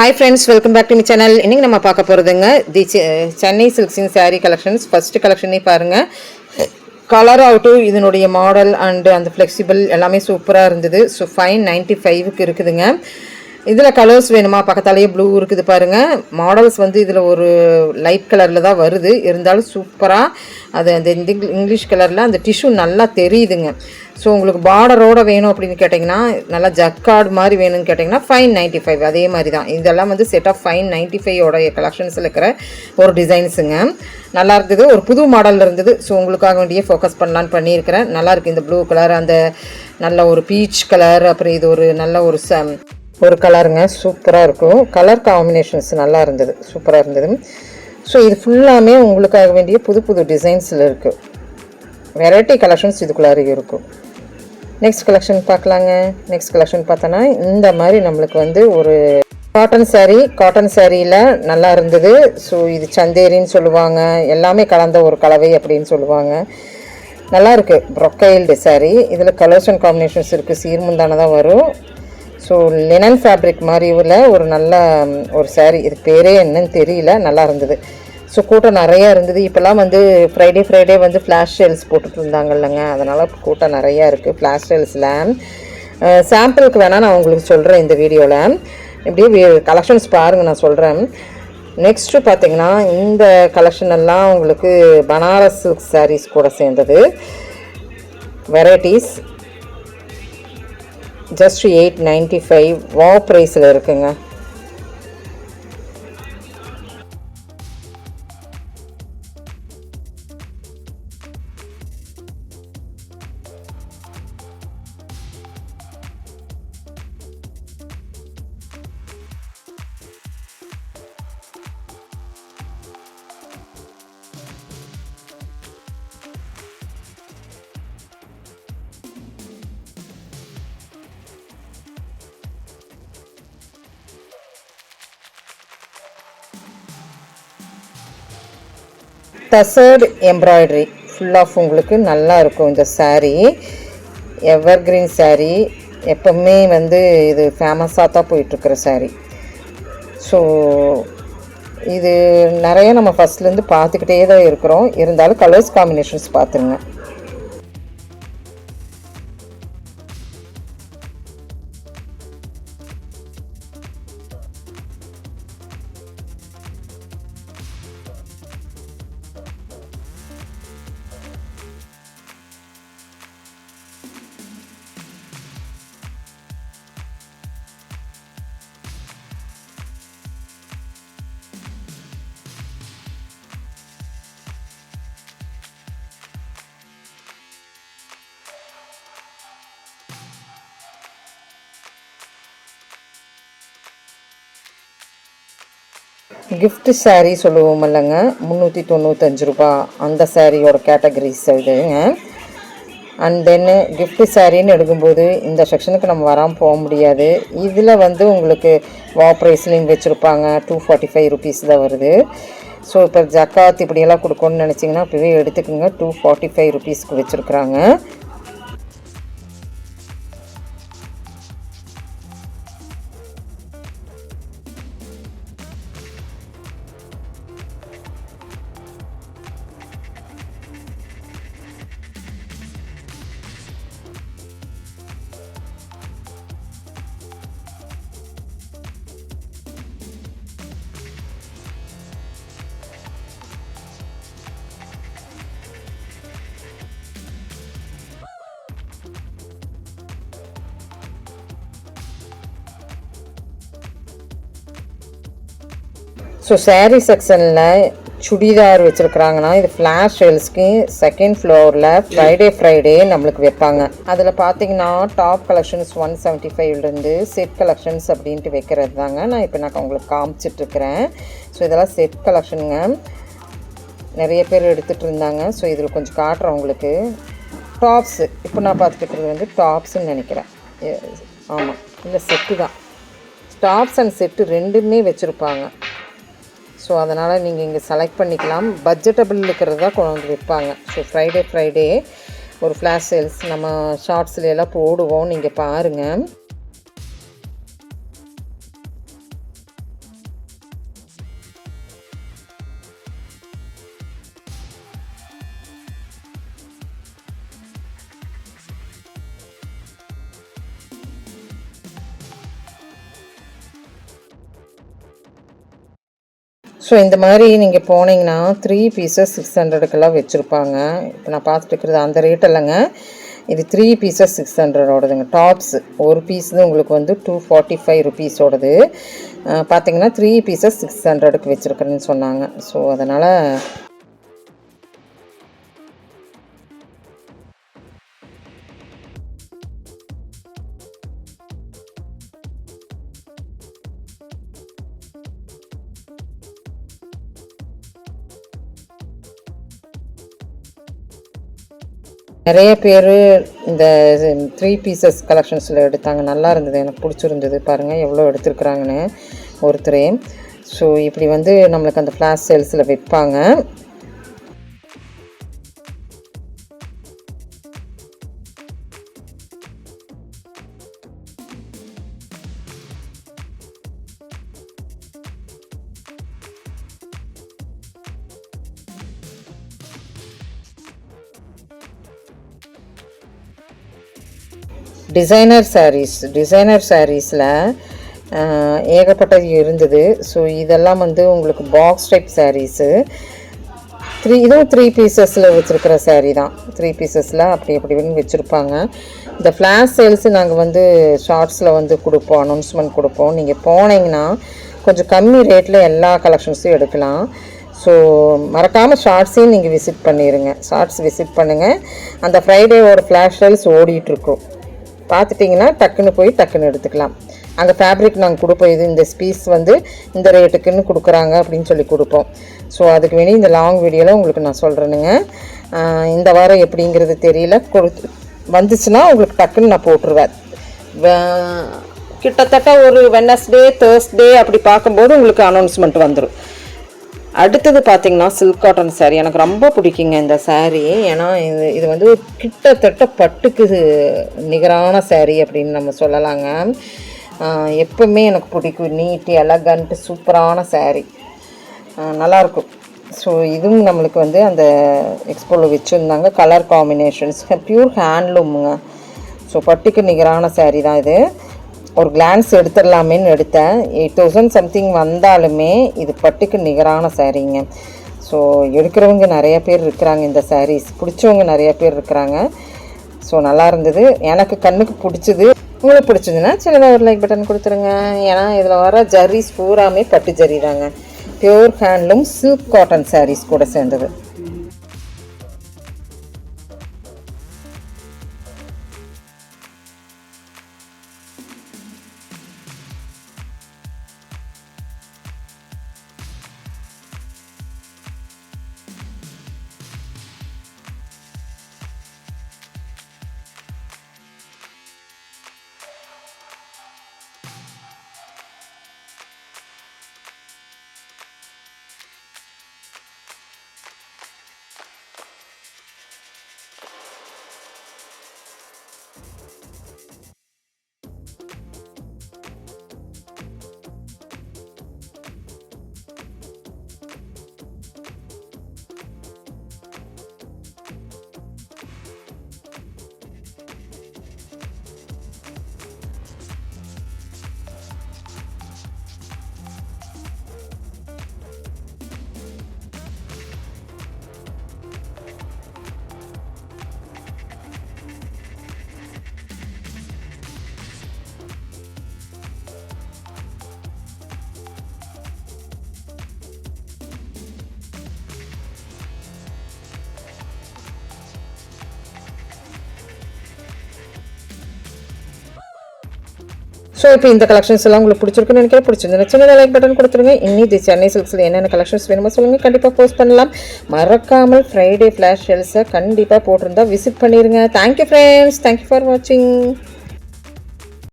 Hi friends welcome back to my channel இன்றைக்கி நம்ம பார்க்க போகிறதுங்க தி செ- சென்னை சில்க்ஸின் சாரீ கலெக்ஷன்ஸ் ஃபஸ்ட்டு கலெக்ஷனே பாருங்கள் கலர் அவுட்டும் இதனுடைய மாடல் அண்டு அந்த ஃப்ளெக்சிபிள் எல்லாமே சூப்பராக இருந்தது. ஸோ ஃபைன் நைன்ட்டி ஃபைவுக்கு இருக்குதுங்க. இதில் கலர்ஸ் வேணுமா? பக்கத்தாலேயே ப்ளூ இருக்குது பாருங்கள் மாடல்ஸ் வந்து இதில் ஒரு லைட் கலரில் தான் வருது. இருந்தாலும் சூப்பராக அது அந்த இங்கிலீஷ் கலரில் அந்த டிஷ்யூ நல்லா தெரியுதுங்க. ஸோ உங்களுக்கு பார்டரோட வேணும் அப்படின்னு கேட்டிங்கன்னா நல்லா ஜக்கார்டு மாதிரி வேணும்னு கேட்டிங்கன்னா ஃபைன் நைன்ட்டி ஃபைவ் அதே மாதிரி தான். இதெல்லாம் வந்து செட் ஆஃப் ஃபைன் நைன்ட்டி ஃபைவோட கலெக்ஷன்ஸில் இருக்கிற ஒரு டிசைன்ஸுங்க நல்லா இருக்குது ஒரு புது மாடலில் இருந்தது. ஸோ உங்களுக்காக வேண்டியே ஃபோக்கஸ் பண்ணலான்னு பண்ணியிருக்கிறேன். நல்லா இருக்குது இந்த ப்ளூ கலர் அந்த நல்ல ஒரு பீச் கலர் அப்புறம் இது ஒரு நல்ல ஒரு ச ஒரு கலருங்க சூப்பராக இருக்கும். கலர் காம்பினேஷன்ஸ் நல்லா இருந்தது. சூப்பராக இருந்தது. ஸோ இது ஃபுல்லாமே உங்களுக்காக வேண்டிய புது புது டிசைன்ஸில் இருக்குது வெரைட்டி கலெக்ஷன்ஸ் இதுக்குள்ளார இருக்கும். நெக்ஸ்ட் கலெக்ஷன் பார்க்கலாங்க. நெக்ஸ்ட் கலெக்ஷன் பார்த்தோன்னா இந்த மாதிரி நம்மளுக்கு வந்து ஒரு காட்டன் saree காட்டன் சாரியில் நல்லா இருந்தது. ஸோ இது சந்தேரின்னு சொல்லுவாங்க. எல்லாமே கலந்த ஒரு கலவை அப்படின்னு சொல்லுவாங்க. நல்லா இருக்குது ப்ரொக்கைல்டு சாரீ இதில் கலர்ஸ் அண்ட் காம்பினேஷன்ஸ் இருக்குது சீர்முந்தான தான் வரும். ஸோ லினன் ஃபேப்ரிக் மாதிரி உள்ள ஒரு நல்ல ஒரு சாரீ இது பேரே என்னன்னு தெரியல. நல்லா இருந்தது. ஸோ கூட்டம் நிறையா இருந்தது. இப்போல்லாம் வந்து ஃப்ரைடே ஃப்ரைடே வந்து ஃப்ளாஷ் சேல்ஸ் போட்டுட்டு இருந்தாங்க இல்லைங்க. அதனால் கூட்டம் நிறையா இருக்குது ஃப்ளாஷ் சேல்ஸில் சாம்பிளுக்கு வேணால் நான் உங்களுக்கு சொல்கிறேன் இந்த வீடியோவில் இப்படியே கலெக்ஷன்ஸ் பாருங்கள் நான் சொல்கிறேன் நெக்ஸ்ட்டு பார்த்தீங்கன்னா இந்த கலெக்ஷன் எல்லாம் உங்களுக்கு பனாரஸ் சில்க் கூட சேர்ந்தது. Varieties just eight ninety five வா ப்ரைஸில் இருக்குங்க. டசர்டு எம்ப்ராய்டரி. ஃபுல் ஆஃப் உங்களுக்கு நல்லா இருக்கும் இந்த சாரீ எவர் கிரீன் சாரீ எப்பவுமே வந்து இது ஃபேமஸாக தான் போயிட்டுருக்கிற சாரீ ஸோ இது நிறைய நம்ம ஃபஸ்ட்லேருந்து பார்த்துக்கிட்டே தான் இருக்கிறோம். இருந்தாலும் கலர்ஸ் காம்பினேஷன்ஸ் பார்த்துருங்க. கிஃப்ட் சாரீ சொல்லுவோம் இல்லைங்க. முந்நூற்றி தொண்ணூத்தஞ்சு ரூபா அந்த சாரியோட கேட்டகரிஸ் இதுங்க அண்ட் தென்னு கிஃப்ட் சாரின்னு எடுக்கும்போது இந்த செக்ஷனுக்கு நம்ம வராமல் போக முடியாது. இதில் வந்து உங்களுக்கு வா ப்ரைஸ்லையும் வச்சுருப்பாங்க. டூ ஃபார்ட்டி ஃபைவ் ருபீஸ் தான் வருது. ஸோ இப்போ ஜக்காத் இப்படியெல்லாம் கொடுக்கணும்னு நினச்சிங்கன்னா இப்போவே எடுத்துக்கோங்க. டூ ஃபார்ட்டி ஃபைவ் ருபீஸ்க்கு வச்சுருக்குறாங்க. ஸோ saree செக்ஷனில் சுடிதார் வச்சுருக்குறாங்கன்னா இது ஃப்ளாஷ் சேல்ஸ்க்கு செகண்ட் ஃப்ளோரில் ஃப்ரைடே ஃப்ரைடே நம்மளுக்கு வைப்பாங்க. அதில் பார்த்தீங்கன்னா டாப் கலெக்ஷன்ஸ் ஒன் செவன்ட்டி ஃபைவ்லேருந்து செட் கலெக்ஷன்ஸ் அப்படின்ட்டு வைக்கிறது தாங்க. நான் இப்போ நான் உங்களுக்கு காமிச்சிட்ருக்கிறேன். ஸோ இதெல்லாம் செட் கலெக்ஷனுங்க நிறைய பேர் எடுத்துகிட்டு இருந்தாங்க. ஸோ இதில் கொஞ்சம் காட்டுறேன் உங்களுக்கு. டாப்ஸு இப்போ நான் பார்த்துக்கிட்டு இருக்கிறது வந்து டாப்ஸுன்னு நினைக்கிறேன். ஆமாம் இல்லை செட்டு தான். டாப்ஸ் அண்ட் செட்டு ரெண்டுமே வச்சுருப்பாங்க. ஸோ அதனால் நீங்கள் இங்கே செலக்ட் பண்ணிக்கலாம். பட்ஜெட்டபிள் இருக்கிறது தான் கொண்டு வந்து விற்பாங்க. ஸோ ஃப்ரைடே ஃப்ரைடே ஒரு ஃப்ளாஷ் சேல்ஸ் நம்ம ஷார்ட்ஸ்ல எல்லாம் போடுவோம். நீங்கள் பாருங்கள் ஸோ இந்த மாதிரி நீங்கள் போனீங்கன்னா த்ரீ பீசஸ் சிக்ஸ் ஹண்ட்ரடுக்கெல்லாம் வச்சுருப்பாங்க. இப்போ நான் பார்த்துட்டு இருக்கிறது அந்த ரேட் இல்லைங்க. இது த்ரீ பீசஸ் சிக்ஸ் ஹண்ட்ரடோடதுங்க டாப்ஸ் ஒரு பீஸ் உங்களுக்கு வந்து டூ ஃபார்ட்டி ஃபைவ் ருபீஸோடது பார்த்தீங்கன்னா த்ரீ பீசஸ் சிக்ஸ் ஹண்ட்ரடுக்கு வச்சுருக்குறேன்னு சொன்னாங்க. ஸோ அதனால் நிறைய பேர் இந்த த்ரீ பீசஸ் கலெக்ஷன்ஸில் எடுத்தாங்க. நல்லா இருந்தது. எனக்கு பிடிச்சிருந்தது. பாருங்கள் எவ்வளோ எடுத்துருக்குறாங்கன்னு ஒருத்தரே. ஸோ இப்படி வந்து நம்மளுக்கு அந்த ஃப்ளாஷ் சேல்ஸில் விற்பாங்க டிசைனர் சாரீஸ் டிசைனர் சாரீஸில் ஏகப்பட்டது இருந்தது. ஸோ இதெல்லாம் வந்து உங்களுக்கு பாக்ஸ் டைப் சாரீஸு த்ரீ இதுவும் த்ரீ பீசஸில் வச்சுருக்கிற saree தான். த்ரீ பீசஸில் அப்படி அப்படின்னு வச்சுருப்பாங்க. இந்த ஃப்ளாஷ் சேல்ஸு நாங்கள் வந்து ஷார்ட்ஸில் வந்து கொடுப்போம் அனௌன்ஸ்மெண்ட் கொடுப்போம். நீங்கள் போனீங்கன்னா கொஞ்சம் கம்மி ரேட்டில் எல்லா கலெக்ஷன்ஸும் எடுக்கலாம். ஸோ மறக்காமல் ஷார்ட்ஸையும் நீங்கள் விசிட் பண்ணிடுங்க ஷார்ட்ஸ் விசிட் பண்ணுங்கள் அந்த ஃப்ரைடேவோட ஃப்ளாஷ் சேல்ஸ் ஓடிட்டுருக்கும் பார்த்துட்டிங்கன்னா டக்குன்னு போய் டக்குன்னு எடுத்துக்கலாம். அங்கே ஃபேப்ரிக் நாங்கள் கொடுப்போம். இது இந்த ஸ்பீஸ் வந்து இந்த ரேட்டுக்குன்னு கொடுக்குறாங்க அப்படின்னு சொல்லி கொடுப்போம். ஸோ அதுக்கு வேண்டி இந்த லாங் வீடியோவில் உங்களுக்கு நான் சொல்கிறேனுங்க இந்த வாரம் எப்படிங்கிறது தெரியல. கொடுத்து வந்துச்சுன்னா உங்களுக்கு டக்குன்னு நான் போட்டுருவேன். கிட்டத்தட்ட ஒரு வெனஸ்டே தேர்ஸ்டே அப்படி பார்க்கும்போது உங்களுக்கு அனௌன்ஸ்மெண்ட் வந்துடும் அடுத்தது பார்த்தீங்கன்னா சில்க் காட்டன் சேரீ எனக்கு ரொம்ப பிடிக்குங்க இந்த சேரீ ஏன்னா இது இது வந்து கிட்டத்தட்ட பட்டுக்கு நிகரான சேரீ அப்படின்னு நம்ம சொல்லலாங்க. எப்பவுமே எனக்கு பிடிக்கும். நீட் எலகண்ட் சூப்பரான சேரீ நல்லாயிருக்கும் ஸோ இதுவும் நம்மளுக்கு வந்து அந்த எக்ஸ்போவில் வச்சுருந்தாங்க. கலர் காம்பினேஷன்ஸ் பியூர் ஹேண்ட்லூமுங்க ஸோ பட்டுக்கு நிகரான saree தான் இது. ஒரு கிளான்ஸ் எடுத்துடலாமேன்னு எடுத்தேன். எயிட் தௌசண்ட் சம்திங் வந்தாலுமே இது பட்டுக்கு நிகரான சாரீங்க. ஸோ எடுக்கிறவங்க நிறைய பேர் இருக்கிறாங்க இந்த சாரீஸ் பிடிச்சவங்க நிறைய பேர் இருக்கிறாங்க. ஸோ நல்லா இருந்தது. எனக்கு கண்ணுக்கு பிடிச்சது. உங்களுக்கு பிடிச்சதுன்னா சின்னதாக ஒரு லைக் பட்டன் கொடுத்துருங்க. ஏன்னா இதில் வர ஜரீஸ் பூராமே பட்டு ஜரி தாங்க. Pure handloom silk cotton saris கூட சேர்ந்தது. ஸோ இப்போ இந்த கலெக்ஷன்ஸ் எல்லாம் உங்களுக்கு பிடிச்சிருக்குன்னு நினைக்கிறேன். பிடிச்சிருந்தேன் சின்ன லைக் பட்டன் கொடுத்துருங்க. இன்னி தி சென்னை சில்க்ஸில் என்னென்ன கலெக்ஷன்ஸ் வேணுமோ சொல்லுங்கள் கண்டிப்பாக போஸ்ட் பண்ணலாம். மறக்காமல் ஃப்ரைடே ஃப்ளாஷ் ஷெல்ஸை கண்டிப்பாக போட்டிருந்தா விசிட் பண்ணிடுங்க தேங்க்யூ ஃப்ரெண்ட்ஸ் தேங்க்யூ ஃபார் வாட்சிங்